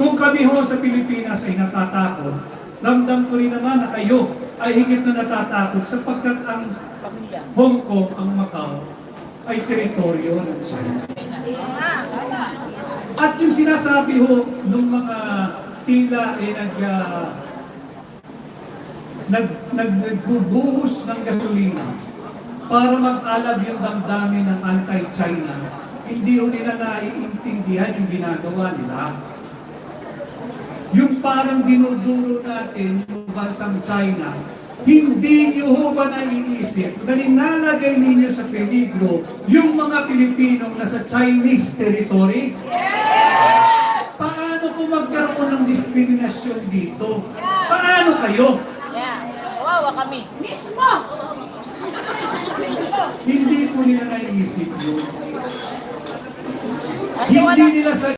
Kung kami ho sa Pilipinas ay natatakot, ramdam ko rin naman na kayo ay higit na natatakot sapagkat ang Hong Kong, ang Macau, ay teritoryo ng China. At yung sinasabi ho ng mga tila ay nag, ah, nag, nag, nagbubuhos ng gasolina para mag-alab yung damdamin ng anti-China, hindi ho nila naiintindihan yung ginagawa nila. Yung parang dinuduro natin yung bansang China, hindi niyo ho ba naiisip na nilalagay ninyo sa peligro yung mga Pilipinong nasa Chinese territory? Paano kung magkaroon ng diskriminasyon dito? Paano kayo? Yeah. Kawawa kami. Mismo! Hindi po nila naiisip yun. Hindi nila sa